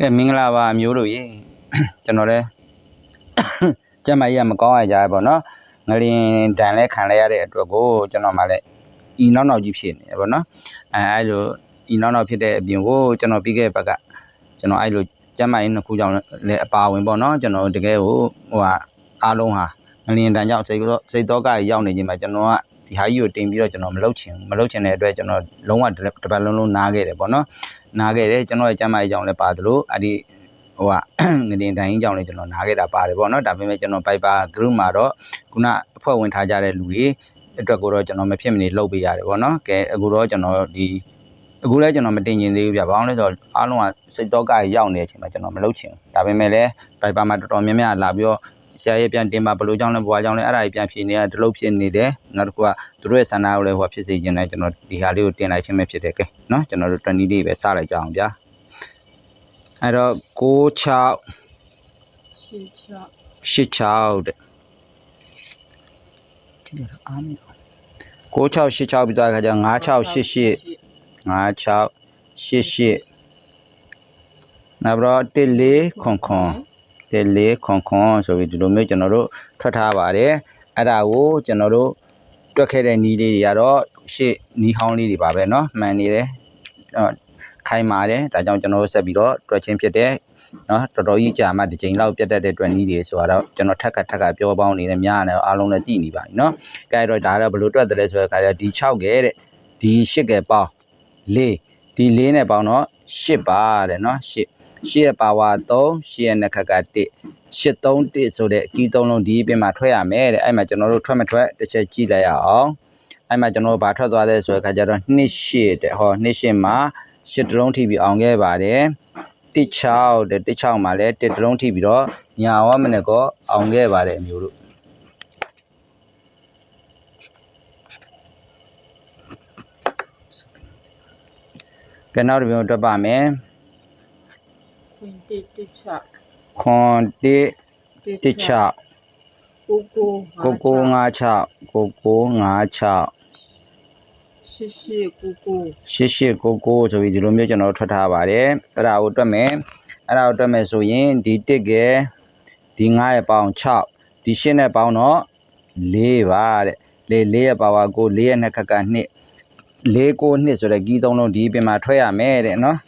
ကဲမင်္ဂလာပါအမျိုးတို့ရေကျွန်တော်လည်းကျမ်းမကြီးကမကောင်းရကြဘူးပေါ့နော်ငလင်တန်လဲခံလဲရတဲ့အတွက်ကိုကျွန်တော်မှလည်းဤနောက်နောက်ကြီးဖြစ်နေတယ်ပေါ့နော်အဲအဲလိုဤနောက်နောက်ဖြစ်တဲ့အပြင်ကိုကျွန်တော်ပြီးခဲ့တဲ့ဘက်ကကျွန်တော်အဲလိုကျမ်းမကြီးနှစ်ခုကြောင့်လည်းအပါဝင်ပေါ့နော်ကျွန်တော်တကယ်ကိုဟိုဟာအားလုံးဟာငလင်တန်ကြောင့်စိတ်တော့စိတ်တော့ကရောက်နေခြင်းမှာကျွန်တော်ကဒီဟာကြီးကိုတင်ပြီးတော့ကျွန်တော်မလုပ်ချင်မလုပ်ချင်တဲ့အတွက်ကျွန်တော်လုံးဝတစ်ပတ်လုံးလုံးနားခဲ့တယ်ပေါ့နော် နားခဲ့တယ်ကျွန်တော်ရဲ့ကျမ်းမာရေးကြောင့်လည်းပါသလိုအဲ့ဒီဟိုကငတင်တိုင်းကြီးကြောင့်လည်းကျွန်တော်နားခဲ့တာပါတယ်ပေါ့နော်ဒါပေမဲ့ကျွန်တော် Viber group မှာတော့ခုနအဖွဲ့ဝင်ထားကြတဲ့လူတွေအတွက်ကိုတော့ကျွန်တော်မဖြစ်မနေလုပ်ပေးရတယ်ပေါ့နော်ကဲအခုတော့ကျွန်တော်ဒီအခုလည်းကျွန်တော်မတင်ကျင်သေးဘူးဗျဘာလို့လဲဆိုတော့အားလုံးကစိတ်တော့ကရောက်နေတဲ့အချိန်မှာကျွန်တော်မလုပ်ချင်ဘူးဒါပေမဲ့လည်း Viber မှာတော်တော်များများလာပြီးတော့ ဆရာရဲ့ပြန်တင်ပါဘလို့ကြောင့်လဲဘွားကြောင့်လဲအဲ့ဒါကြီးပြန်ဖြေနေရဒီလိုဖြစ်နေတယ်နောက်တစ်ခုကသူတို့ရဲ့ဆန္ဒကိုလည်းဟိုဖြစ်စေခြင်းလဲကျွန်တော်ဒီဟာလေးကိုတင်လိုက်ခြင်းပဲဖြစ်တယ်ကဲနော်ကျွန်တော်တို့20လေးပဲစလိုက်ကြအောင်ဗျာအဲ့တော့96 86တဲ့ဒီလိုအားမရ9686ပြီးသွားတဲ့ခါကျ9688 9688နောက်ပြီးတော့1400 ခွန်ခွန်14ခွန်ခွန်ဆိုပြီးဒီလိုမျိုးကျွန်တော်တို့ထွက်ထားပါတယ်အဲ့ဒါကိုကျွန်တော်တို့တွက်ခဲ့တဲ့နီးလေးတွေကတော့ရှေ့နီးဟောင်းလေးတွေပါပဲเนาะမှန်နေတယ်အော်ခိုင်ပါတယ်ဒါကြောင့်ကျွန်တော်တို့ဆက်ပြီးတော့တွက်ချင်းဖြစ်တဲ့เนาะတော်တော်ကြီးကြာမှဒီချိန်လောက်ပြတ်တတ်တဲ့တွက်နီးတွေဆိုတော့ကျွန်တော်ထက်ကထက်ကပြောပေါင်းနေတယ်များတယ်အားလုံးလည်းကြည်နေပါပြီเนาะကဲတော့ဒါတော့ဘယ်လိုတွက်တယ်လဲဆိုတော့ခါကျဒီ6ကဲတဲ့ဒီ8ကဲပေါင်း4ဒီ4နဲ့ပေါင်းတော့8ပါတဲ့เนาะ8 8ရဲ့ပါဝါ3 8ရဲ့နှစ်ခက်က1 831ဆိုတဲ့အကီး3လုံးဒီအပြင်မှာထွက်ရမယ်တဲ့အဲ့မှာကျွန်တော်တို့ထွက်မထွက်တစ်ချက်ကြည့်လိုက်ရအောင်အဲ့မှာကျွန်တော်တို့ဘာထွက်သွားလဲဆိုတဲ့ခါကျတော့2 8တဲ့ဟော2 8မှာ8တလုံးထိပြီးအောင်ခဲ့ပါတယ်16တဲ့16မှာလည်း1တလုံးထိပြီးတော့ညာဝမနဲ့ကောအောင်ခဲ့ပါတယ်အမျိုးတို့ကဲနောက်တစ်ပြုံတွက်ပါမယ်ခွင် တိတိချခွန်1တိတစ်ချကိုကိုကိုကို56ကိုကို56ရှစ်ရှစ်ကိုကို8899ဆိုပြီးဒီလိုမျိုးကျွန်တော်တို့ထွက်ထားပါတယ်အဲ့ဒါကိုတွက်မယ်အဲ့ဒါကိုတွက်မယ်ဆိုရင်ဒီ1ကဲဒီ9ရဲ့ပေါင်း6ဒီ8နဲ့ပေါင်းတော့4ပါတဲ့လေ4ရဲ့ပါဝါကို4ရဲ့နှစ်ခက်က2 4ကို2ဆိုတဲ့ဂီးသုံးလုံးဒီအပြင်မှာထွက်ရမယ်တဲ့နော်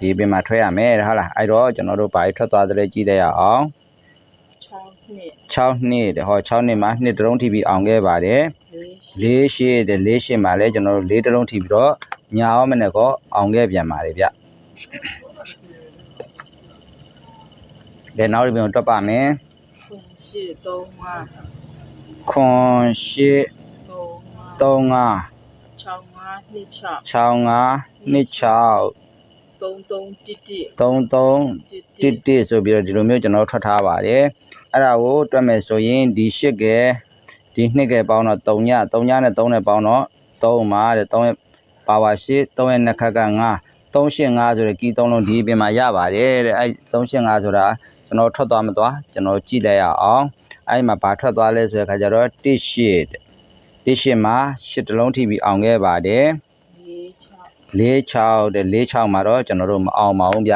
ဒီအပြင်မှာထွက်ရမယ်တဲ့ဟုတ်လားအဲ့တော့ကျွန်တော်တို့ဘာကြီးထွက်သွားတယ်ကြည့်လိုက်ရအောင်6နှစ်6နှစ်တဲ့ဟော6နှစ်မှာ2တလုံးထိပြီးအောင်ခဲ့ပါတယ်၄ရှစ်လေးရှိတယ်လေးရှိမှလည်းကျွန်တော်တို့လေးတစ်လုံးထိပြီးတော့ညာအောင်မနဲ့ကောအောင်ခဲ့ပြန်ပါတယ်ဗျ။ဒါနောက်တစ်ပြန်တွက်ပါမယ်ခွင်ရှစ်3 5။ခွန်ရှိ3 5 3 5 6 5နှစ်ချ6 5 2 6 3 3တိတိ3 3တိတိ1 1ဆိုပြီးတော့ဒီလိုမျိုးကျွန်တော်ထွက်ထားပါတယ်။အဲ့ဒါကိုတွက်မယ်ဆိုရင်ဒီ8ကဲဒီ2ကဲပေါင်းတော့3ည3ညနဲ့3နဲ့ပေါင်းတော့3ပါတဲ့3ရဲ့ပါဝါ8 3ရဲ့နှစ်ခက်က9 385ဆိုတဲ့ကီး3လုံးဒီအပြင်မှာရပါတယ်တဲ့အဲ385ဆိုတာကျွန်တော်ထွက်သွားမသွားကျွန်တော်ကြည့်လိုက်ရအောင်အဲ့မှာဘာထွက်သွားလဲဆိုတဲ့ခါကျတော့18တဲ့18မှာ8တလုံးထိပြီးအောင်ခဲ့ပါတယ်၄6 46တဲ့46မှာတော့ကျွန်တော်တို့မအောင်ပါဘူးဗျ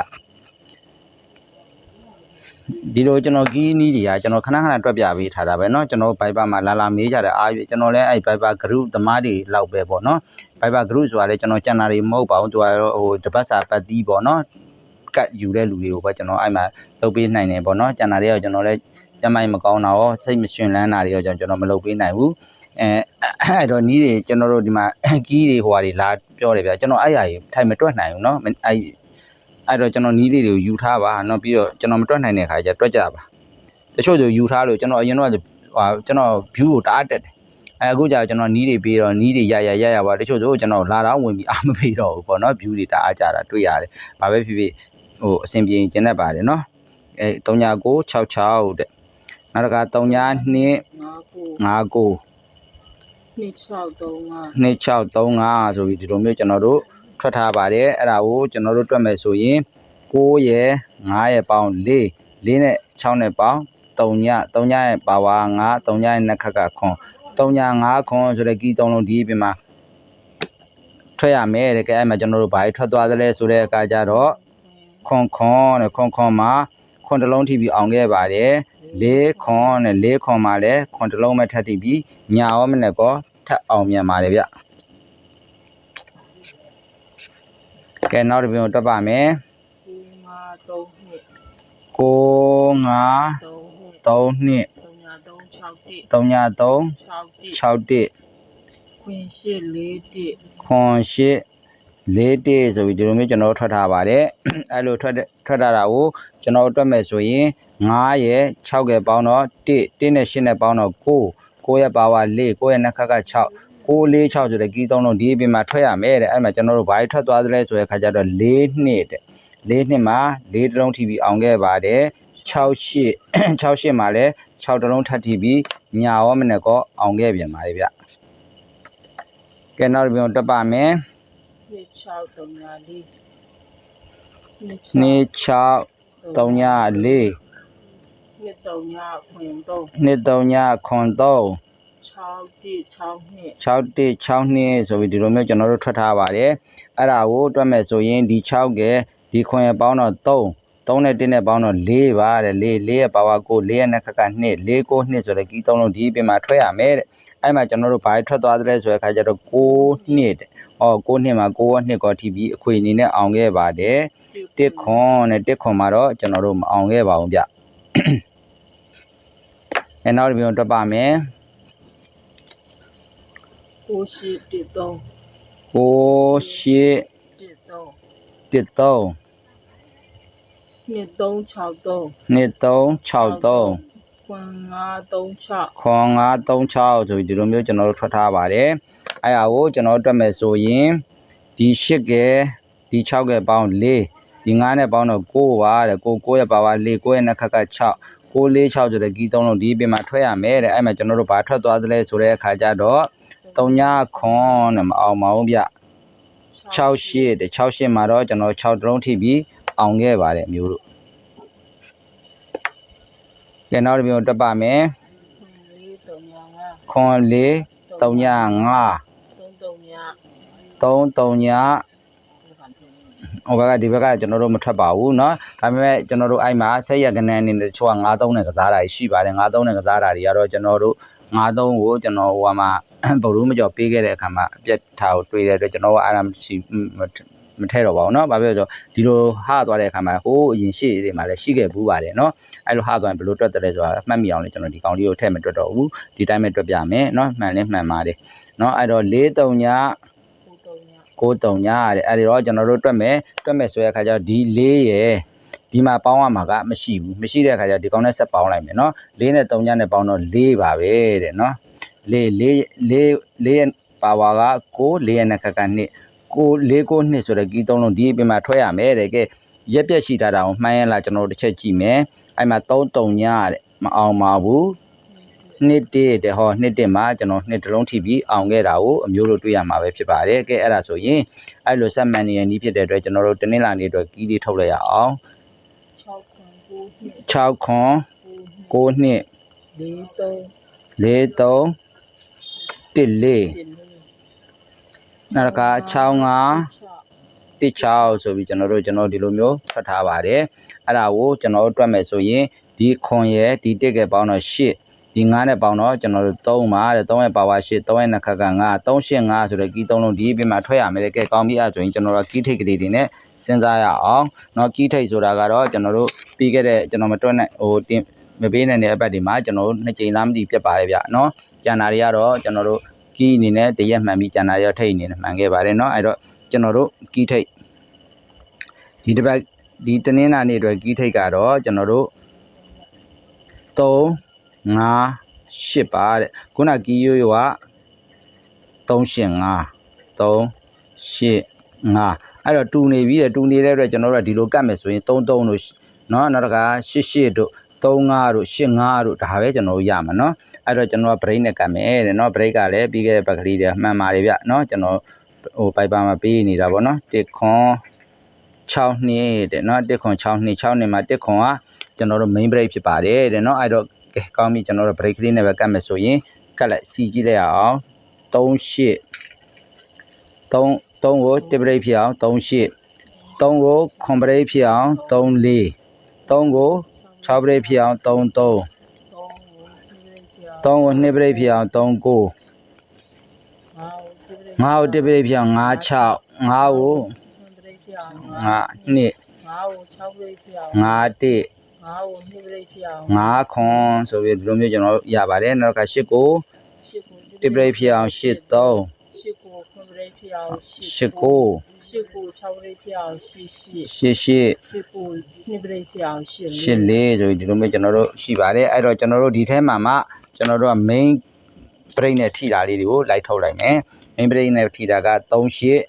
ဒီလိုကျွန်တော်ကီးနီးတွေကကျွန်တော်ခဏခဏတွက်ပြပေးထားတာပဲเนาะကျွန်တော် Viber မှာလာလာမေးကြတယ်အားရကျွန်တော်လည်းအဲ့ Viber group သမားတွေလောက်ပဲပေါ့เนาะ Viber group ဆိုတာလေကျွန်တော်ကျန်တာတွေမဟုတ်ပါဘူးသူကတော့ဟိုတပတ်စာပတ်တီးပေါ့เนาะကတ်ယူတဲ့လူတွေကိုပဲကျွန်တော်အဲ့မှာလုပ်ပေးနိုင်တယ်ပေါ့เนาะကျန်တာတွေကကျွန်တော်လည်းကျမိုင်းမကောင်းတာရောစိတ်မရှင်လန်းတာတွေရောကျွန်တော်မလုပ်ပေးနိုင်ဘူး အဲအဲ့တော့နီးတွေကျွန်တော်တို့ဒီမှာကီးတွေဟိုဟာတွေလာပြောတယ်ဗျာကျွန်တော်အဲ့အရာကြီးထိုင်မတွက်နိုင်ဘူးเนาะအဲ့အဲ့တော့ကျွန်တော်နီးလေးတွေကိုယူထားပါเนาะပြီးတော့ကျွန်တော်မတွက်နိုင်တဲ့ခါကျတွက်ကြပါတချို့ဆိုယူထားလို့ကျွန်တော်အရင်တော့ဟာကျွန်တော် view ကိုတအားတက်တယ် အဲအခုကျတော့ကျွန်တော်နီးတွေပြီးတော့နီးတွေရရရရပါတချို့ဆိုကျွန်တော်လာတော့ဝင်ပြီးအာမပေးတော့ဘူးပေါ့နော် view တွေတအားကြတာတွေ့ရတယ်။ဘာပဲဖြစ်ဖြစ်ဟိုအဆင်ပြေရင်ကျင်တတ်ပါတယ်နော်။အဲ3966တဲ့။နောက်တစ်ခါ39 2 5ကို 59 နှစ်6 3 2635ဆိုပြီးဒီလိုမျိုးကျွန်တော်တို့ထွက်ထားပါတယ်။အဲ့ဒါကိုကျွန်တော်တို့တွက်မယ်ဆိုရင်9ရယ်9ရယ်ပေါင်း4 4နဲ့6နဲ့ပေါင်း3ည3ညရဲ့ပါဝါ9 3ညရဲ့နှစ်ခက်ကခွန်3ည5ခွန်ဆိုတဲ့ကီး3လုံးဒီအပြင်မှာထွက်ရမယ်တဲ့ကဲအဲ့မှာကျွန်တော်တို့ဘာတွေထွက်သွားသလဲဆိုတဲ့အခါကျတော့5ခွန်ခွန်တဲ့ခွန်ခွန်မှာခွန်တစ်လုံးထိပြီးအောင်ခဲ့ပါတယ် လေးခွန်နဲ့လေးခွန်မှာလည်းခွန်တစ်လုံးပဲထပ်ထိပြီးညာရောမနဲ့ကောထပ်အောင်မြန်ပါတယ်ဗျကဲနောက်တစ်ပြန်တက်ပါမယ်ကိုငါသုံးနှစ်ကိုငါသုံးနှစ်3နှစ်သုံးညာသုံး6တိ3ည3 6တိခွင်ရှိလေးတိခွန်ရှိ လေးတိဆိုပြီးဒီလိုမျိုးကျွန်တော်တို့ထွက်ထားပါတယ်အဲ့လိုထွက်တဲ့ထွက်ထားတာကိုကျွန်တော်တို့တွက်မယ်ဆိုရင်9ရဲ့6ရဲ့ပေါင်းတော့1 1နဲ့8နဲ့ပေါင်းတော့9 9ရဲ့ပါဝါ4 9ရဲ့နှစ်ခက်က6 6 4 6ဆိုတဲ့ကီးသုံးလုံးဒီအပြင်မှာထွက်ရမယ်တဲ့အဲ့မှာကျွန်တော်တို့ဘာကြီးထွက်သွားသလဲဆိုတဲ့ခါကျတော့4နှစ်တဲ့4နှစ်မှာ4တလုံးထိပြီးအောင်ခဲ့ပါတယ်6 8 6 8မှာလည်း6တလုံးထပ်ထိပြီးညာရောမနဲ့ကောအောင်ခဲ့ပြန်ပါတယ်ဗျကဲနောက်တစ်ပြန်တက်ပါမယ် နှစ်6သုံးညာလေးနှစ်6 3ည4 နှစ်သုံးညာခွင်သုံးနှစ်3ညခွန်3 6တိ6နှစ်6တိ6နှစ်ဆိုပြီးဒီလိုမျိုးကျွန်တော်တို့ထွက်ထားပါတယ်အဲ့ဒါကိုတွက်မယ်ဆိုရင်ဒီ6ကဒီခွန်ရပေါင်းတော့3 3နဲ့1နဲ့ပေါင်းတော့4ပါတဲ့4 4ရဲ့ပါဝါ9 4ရဲ့နှစ်ခက်က2 4 9နှစ်ဆိုတဲ့ကီးသုံးလုံးဒီအပြင်မှာထွက်ရမယ်တဲ့ အဲ့မှာကျွန်တော်တို့ဘာထွက်သွားသလဲဆိုတဲ့အခါကျတော့6နှစ်တဲ့ဟော6နှစ်မှာ9နှစ်ကောထိပြီးအခွေအနေနဲ့အောင်ခဲ့ပါတယ်တစ်ခွန်နဲ့တစ်ခွန်မှာတော့ကျွန်တော်တို့မအောင်ခဲ့ပါဘူးဗျအဲနောက်တစ်ပြန်တွက်ပါမယ်ကိုရှိတိသုံး6ရှစ်တိသုံးတစ်သုံးနှစ်သုံး6သုံးနှစ်သုံး6သုံး ခွင်ငါသုံး6ခွန်9 36ဆိုပြီးဒီလိုမျိုးကျွန်တော်တို့ထွက်ထားပါတယ်အဲ့ဒါကိုကျွန်တော်တို့တွက်မယ်ဆိုရင်ဒီ8ကဲဒီ6ကဲပေါင်း4ဒီ9နဲ့ပေါင်းတော့9ပါတဲ့9 9ရဲ့ပါဝါ4 9ရဲ့နှစ်ခက်က6 6 4 6ဆိုတဲ့ကီးသုံးလုံးဒီအပြင်မှာထွက်ရမယ်တဲ့အဲ့မှာကျွန်တော်တို့ဘာထွက်သွားသလဲဆိုတဲ့အခါကျတော့3ညခွန်နဲ့မအောင်ပါဘူးဗျ6ရှစ်တဲ့6ရှစ်မှာတော့ကျွန်တော်6တလုံးထိပြီးအောင်ခဲ့ပါတယ်မျိုးတို့ ကဲနောက်တစ်မျိုးတက်ပါမယ် ခွင်လေးသုံးညာငါ ခွန်၄3ည5 သုံးသုံးညာ 3 3ညဟိုဘက်ကဒီဘက်ကကျွန်တော်တို့မထွက်ပါဘူးเนาะဒါပေမဲ့ကျွန်တော်တို့အဲ့မှာဆက်ရကနန်းအနေနဲ့တချို့က93နဲ့ကစားတာရှိပါတယ်93နဲ့ကစားတာတွေကတော့ကျွန်တော်တို့93ကိုကျွန်တော်ဟိုမှာဗုဒ္ဓမကျော်ပေးခဲ့တဲ့အခါမှာအပြတ်ထားကိုတွေ့တဲ့အတွက်ကျွန်တော်ကအဲ့ဒါမရှိ မထဲတော့ပါဘူးเนาะဘာဖြစ်လို့ဆိုဒီလိုဟသွားတဲ့အခါမှာဟိုးအရင်ရှေ့တွေမှာလည်းရှိခဲ့ဘူးပါတယ်เนาะအဲ့လိုဟသွားရင်ဘယ်လိုတွက်တယ်လဲဆိုတာမှတ်မိအောင်လေကျွန်တော်ဒီကောင်လေးကိုထည့်မတွက်တော့ဘူးဒီတိုင်းပဲတွက်ပြမယ်เนาะမှန်လဲမှန်ပါတယ်เนาะအဲ့တော့4 3ည ကိုသုံးညာ ကိုတုံညတဲ့အဲ့ဒီတော့ကျွန်တော်တို့တွက်မယ်တွက်မယ်ဆိုတဲ့အခါကျတော့ဒီ၄ရယ်ဒီမှာပေါင်းရမှာကမရှိဘူးမရှိတဲ့အခါကျတော့ဒီကောင်နဲ့ဆက်ပေါင်းလိုက်မယ်နော်၄နဲ့3ညနဲ့ပေါင်းတော့၄ပါပဲတဲ့နော်၄၄၄၄ရဲ့ပါဝါက9 4ရဲ့နှစ်ခက်က2 9 4 9နှစ်ဆိုတဲ့ကီးသုံးလုံးဒီအပြင်မှာထွက်ရမယ်တဲ့ကဲရက်ပြက်ရှိထားတာကိုမှန်းရလားကျွန်တော်တို့တစ်ချက်ကြည့်မယ်အဲ့မှာ3 3ညတဲ့မအောင်ပါဘူးနှစ်တည်းတဲ့ဟောနှစ်တည်းမှာကျွန်တော်နှစ်တစ်လုံးထိပြီးအောင်ခဲ့တာကိုအမျိုးလိုတွေ့ရမှာပဲဖြစ်ပါတယ်ကဲအဲ့ဒါဆိုရင်အဲ့လိုဆက်မှန်နေရနီးဖြစ်တဲ့အတွက်ကျွန်တော်တို့တနင်္လာနေ့အတွက်ကီးလေးထုတ်လိုက်ရအောင်6ခွင်ကိုနှစ်6ခွန်9နှစ်လေးသုံး4 3 1 4 တင်လေး နောက်က6 5 16ဆိုပြီးကျွန်တော်တို့ကျွန်တော်ဒီလိုမျိုးဖတ်ထားပါတယ်အဲ့ဒါကိုကျွန်တော်တို့တွက်မယ်ဆိုရင်ဒီခွန်ရဲ့ဒီတစ်ကပေါင်းတော့8ဒီ9နဲ့ပေါင်းတော့ကျွန်တော်တို့3ပါတဲ့3ရဲ့ပါဝါ8 3ရဲ့နှစ်ခက်က9 3 8 5ဆိုတဲ့ကီး3လုံးဒီအပြင်မှာထွက်ရမယ်လေကဲကောင်းပြီအဲ့ဆိုရင်ကျွန်တော်တို့ကီးထိတ်ကလေးတွေနဲ့စဉ်းစားရအောင်เนาะကီးထိတ်ဆိုတာကတော့ကျွန်တော်တို့ပြီးခဲ့တဲ့ကျွန်တော်မတွက်နဲ့ဟိုတင်မပေးနိုင်တဲ့အပတ်ဒီမှာကျွန်တော်တို့နှစ်ကြိမ်သားမသိပြတ်ပါတယ်ဗျเนาะကျန်တာတွေကတော့ကျွန်တော်တို့ ကီးအနေနဲ့တရက်မှန်ပြီးကျန်တာတွေထိတ်အနေနဲ့မှန်ခဲ့ပါတယ်เนาะအဲ့တော့ကျွန်တော်တို့ကီးထိတ် ဒီတစ်ပတ်ဒီတနင်္လာနေ့အတွက်ကီးထိတ်ကတော့ကျွန်တော်တို့3 5 8ပါတဲ့ခုနကီးရိုးရိုးက3 8 5 3 8 5အဲ့တော့တူနေပြီတဲ့တူနေတဲ့အတွက်ကျွန်တော်တို့ကဒီလိုကတ်မယ်ဆိုရင်3 3လို့เนาะနောက်တစ်ခါ8 8တို့3 5တို့8 5တို့ဒါပဲကျွန်တော်တို့ရမှာเนาะ အဲ့တော့ကျွန်တော်က break နဲ့ကတ်မယ်တဲ့နော် break ကလည်းပြီးခဲ့တဲ့ပကတိတွေမှန်ပါတယ်ဗျနော်ကျွန်တော်ဟိုပိုက်ပါမှာပေးနေတာဗောနော်တစ်ခွန်6နှစ်တဲ့နော်တစ်ခွန်6နှစ်6နှစ်မှာတစ်ခွန်ကကျွန်တော်တို့ main break ဖြစ်ပါတယ်တဲ့နော်အဲ့တော့ကောင်းပြီကျွန်တော်တို့ break လေးနဲ့ပဲကတ်မယ်ဆိုရင်ကတ်လိုက်စီကြည့်လိုက်အောင်38 3 3ကိုတစ် break ဖြစ်အောင်38 3ကိုခွန် break ဖြစ်အောင်34 3ကို6 break ဖြစ်အောင်33 3 3ကို2ပရိတ်ဖြစ်အောင်3 9 5ကို1ပရိတ်ဖြစ်အောင်5 6 5ကို5 2ငါ့ကို6ပြိတ်ပြအောင်5 1ငါ့ကို2ပြိတ်ပြအောင်5ခွန်ဆိုပြီးဒီလိုမျိုးကျွန်တော်ရပါတယ်နောက်က8ကို8ကို1ပရိတ်ဖြစ်အောင်8 3 8ကို9ပြိတ်ပြအောင်8ကို8ကို6ပြိတ်ပြအောင်8 8 8 8ကို2ပြိတ်ပြအောင်8ရှစ်လေးဆိုပြီးဒီလိုမျိုးကျွန်တော်တို့ရှိပါတယ်အဲ့တော့ကျွန်တော်တို့ဒီထဲမှာမှ ကျွန်တော်တို့က main break နဲ့ထိတာလေးတွေကိုလိုက်ထုတ်လိုက်မယ် main break နဲ့ထိတာက38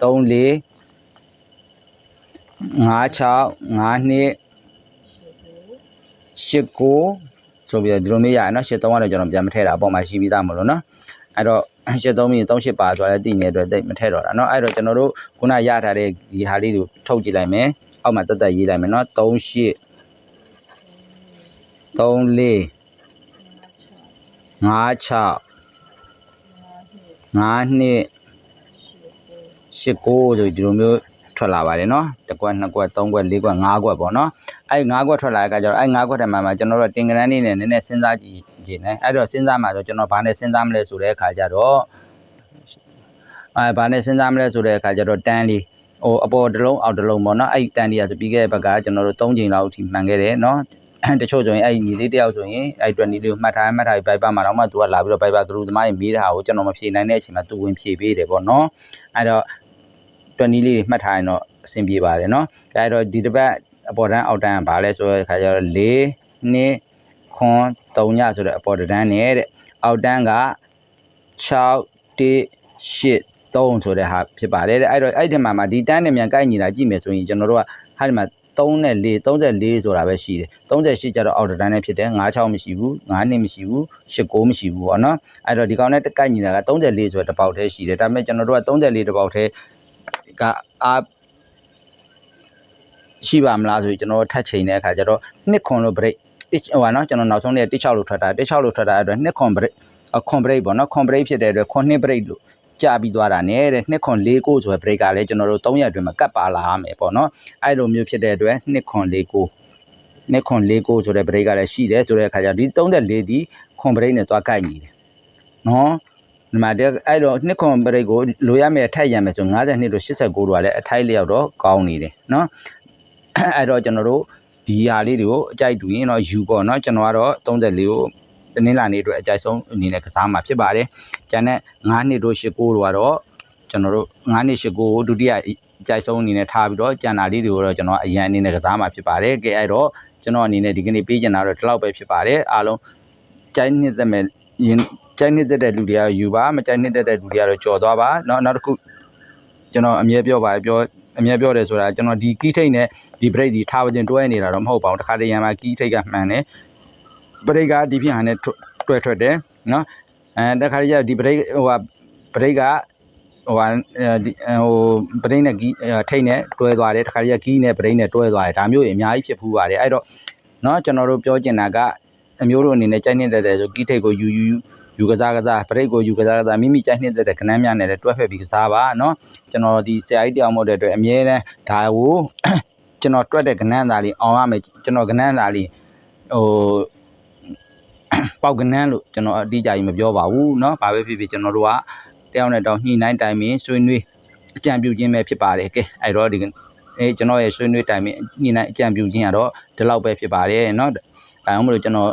34 56 52 89ဆိုပြီးတော့ဒီလိုမျိုးရရနော်83ကတော့ကျွန်တော်ပြန်မထည့်တာအပေါ်မှာရှိပြီးသားမလို့နော်အဲ့တော့83ပြီး38ပါဆိုတော့တည်နေတဲ့အတွက်တိတ်မထည့်တော့တာနော်အဲ့တော့ကျွန်တော်တို့ခုနရထားတဲ့ဒီဟာလေးကိုထုတ်ကြည့်လိုက်မယ်အောက်မှာတက်တက်ရေးလိုက်မယ်နော်38 3 4 5 6 5နှစ်8 9ဆိုဒီလိုမျိုးထွက်လာပါတယ်နော်တစ်ကွက်နှစ်ကွက်သုံးကွက်လေးကွက်ငါးကွက်ပေါ့နော်အဲ့ငါးကွက်ထွက်လာတဲ့အခါကျတော့အဲ့ငါးကွက်ထဲမှာမှာကျွန်တော်တို့တင်ကရန်နေနဲ့နည်းနည်းစဉ်းစားကြည့်ကြည့်နေအဲ့တော့စဉ်းစားမှာဆိုကျွန်တော်ဘာနဲ့စဉ်းစားမလဲဆိုတဲ့အခါကျတော့အဲဘာနဲ့စဉ်းစားမလဲဆိုတဲ့အခါကျတော့တန်းလေးဟိုအပေါ်တစ်လုံးအောက်တစ်လုံးပေါ့နော်အဲ့တန်းလေးကဆိုပြီးခဲ့တဲ့ဘက်ကကျွန်တော်တို့၃ချိန်လောက်အထိမှန်ခဲ့တယ်နော် တချို့ဆိုရင်အဲ့ညီလေးတယောက်ဆိုရင်အဲ့20လေးကိုမှတ်ထားမှတ်ထားပြီး Viber မှာတော့မှ तू ကလာပြီးတော့ Viber group သမားတွေမေးတာကိုကျွန်တော်မဖြေနိုင်တဲ့အချိန်မှာ तू ဝင်ဖြေပေးတယ်ပေါ့နော်အဲ့တော့20လေးတွေမှတ်ထားရင်တော့အဆင်ပြေပါတယ်နော်ဒါတော့ဒီတစ်ပတ်အပေါ်တန်းအောက်တန်းကဘာလဲဆိုတဲ့ခါကျတော့4 2ခွန်3ညဆိုတဲ့အပေါ်တန်းနဲ့တဲ့အောက်တန်းက6 1 8 3ဆိုတဲ့ဟာဖြစ်ပါတယ်တဲ့အဲ့တော့အဲ့ဒီမှာမှာဒီတန်းနဲ့မြန်ကိုက်ညီတာကြည့်မယ်ဆိုရင်ကျွန်တော်တို့ကဟာဒီမှာ 3နဲ့4 34ဆိုတာပဲရှိတယ်38ကျတော့အောက်တန်းနဲ့ဖြစ်တယ်56မရှိဘူး9နှစ်မရှိဘူး89မရှိဘူးပေါ့နော်အဲ့တော့ဒီကောင်နဲ့ကိုက်ညီတာက34ဆိုတဲ့တစ်ပေါက်တည်းရှိတယ်ဒါပေမဲ့ကျွန်တော်တို့က34တစ်ပေါက်တည်းကအာရှိပါမလားဆိုပြီးကျွန်တော်ထပ်ချိန်တဲ့အခါကျတော့နှစ်ခွန်လို့ break တစ်ဟိုပါနော်ကျွန်တော်နောက်ဆုံးနေ့16လို့ထွက်တာ16လို့ထွက်တာအဲ့တော့နှစ်ခွန် break အခွန် break ပေါ့နော်ခွန် break ဖြစ်တဲ့အတွက်ခွန်နှစ် break လို့ ကြာပြီးသွားတာနဲ့တဲ့နှစ်ခွန်၄ကိုဆိုတဲ့ break ကလည်းကျွန်တော်တို့3ရက်အတွင်းမှာကတ်ပါလာရမယ်ပေါ့နော်အဲ့လိုမျိုးဖြစ်တဲ့အတွက်နှစ်ခွန်၄ကိုနှစ်ခွန်၄ကိုဆိုတဲ့ break ကလည်းရှိတယ်ဆိုတဲ့အခါကျဒီ34ဒီခွန် break နဲ့သွားကိုက်ညီတယ်နော်ဒီမှာတဲ့အဲ့တော့နှစ်ခွန် break ကိုလိုရမယ်ထက်ရမယ်ဆို52လို့89လို့ကလည်းအထိုက်လျောက်တော့ကောင်းနေတယ်နော်အဲ့တော့ကျွန်တော်တို့ဒီဟာလေးတွေကိုအကြိုက်တူရင်တော့ယူပေါ့နော်ကျွန်တော်ကတော့34ကို တနင်္လာနေ့အတွက်အကြိုက်ဆုံးအနေနဲ့ကစားမှာဖြစ်ပါတယ်။ကျန်တဲ့9နှစ်တို့19တို့ကတော့ကျွန်တော်တို့9နှစ်19ကိုဒုတိယအကြိုက်ဆုံးအနေနဲ့ထားပြီးတော့ကျန်တာလေးတွေကိုတော့ကျွန်တော်အရန်အနေနဲ့ကစားမှာဖြစ်ပါတယ်။ကဲအဲ့တော့ကျွန်တော်အနေနဲ့ဒီကနေ့ပေးချင်တာတော့ဒီလောက်ပဲဖြစ်ပါတယ်။အားလုံးကြိုက်နှစ်သက်မဲ့ရင်ကြိုက်နှစ်သက်တဲ့လူတွေကယူပါမကြိုက်နှစ်သက်တဲ့လူတွေကတော့ကြော်သွားပါ။နောက်နောက်တစ်ခုကျွန်တော်အမြဲပြောပါတယ်ပြောအမြဲပြောတယ်ဆိုတာကျွန်တော်ဒီကီးထိတ်နဲ့ဒီ break ဒီထားပါခြင်းတွဲနေတာတော့မဟုတ်ပါဘူးတခါတရံမှာကီးထိတ်ကမှန်တယ်။ break ကဒီဖြစ်ဟန်နဲ့တွဲထွက်တယ်နော်အဲတခါတရံဒီ break ဟိုဟာ break ကဟိုဟာဒီဟို break နဲ့ကီးထိတ်နဲ့တွဲသွားတယ်တခါတရံကီးနဲ့ break နဲ့တွဲသွားတယ်ဒါမျိုးတွေအများကြီးဖြစ်ဖူးပါတယ်အဲ့တော့နော်ကျွန်တော်တို့ပြောချင်တာကအမျိုးတို့အနေနဲ့ကြိုက်နေတဲ့တဲ့ဆိုကီးထိတ်ကိုယူယူယူကစားကစား break ကိုယူကစားကစားမိမိကြိုက်နေတဲ့တဲ့ခဏန်းများနဲ့လည်းတွဲဖက်ပြီးကစားပါနော်ကျွန်တော်ဒီဆရာကြီးတယောက်မို့တဲ့အတွက်အမြဲတမ်းဒါကိုကျွန်တော်တွက်တဲ့ကဏ္ဍသားလေးအောင်ရမယ်ကျွန်တော်ကဏ္ဍသားလေးဟို ပေါက်ကဏ္ဍလို့ကျွန်တော်အတိအကျကြီးမပြောပါဘူးเนาะဘာပဲဖြစ်ဖြစ်ကျွန်တော်တို့ကတယောက်နဲ့တောင်ညှိနှိုင်းတိုင်ပင်ဆွေးနွေးအကြံပြုခြင်းပဲဖြစ်ပါတယ်ကဲအဲ့တော့ဒီအဲကျွန်တော်ရဲ့ဆွေးနွေးတိုင်ပင်ညှိနှိုင်းအကြံပြုခြင်းကတော့ဒီလောက်ပဲဖြစ်ပါတယ်เนาะဒါကြောင့်မလို့ကျွန်တော်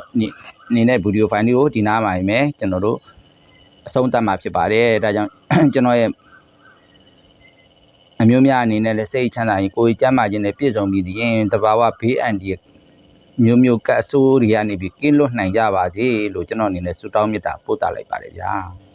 အနေနဲ့ဗီဒီယိုဖိုင်လေးကိုဒီနားမှာပဲကျွန်တော်တို့အဆုံးသတ်မှာဖြစ်ပါတယ်ဒါကြောင့်ကျွန်တော်ရဲ့အမျိုးများအနေနဲ့လည်းစိတ်ချမ်းသာရင်ကိုယ်ကျမ်းမာခြင်းနဲ့ပြည့်စုံပြီးရင်တဘာဝဘေးအန္တရာယ် မျိုးမျိုးကတ်ဆိုးတွေကနေပြီးကင်းလွတ်နိုင်ကြပါစေလို့ကျွန်တော်အနေနဲ့ဆုတောင်းမေတ္တာပို့သလိုက်ပါတယ်ဗျာ။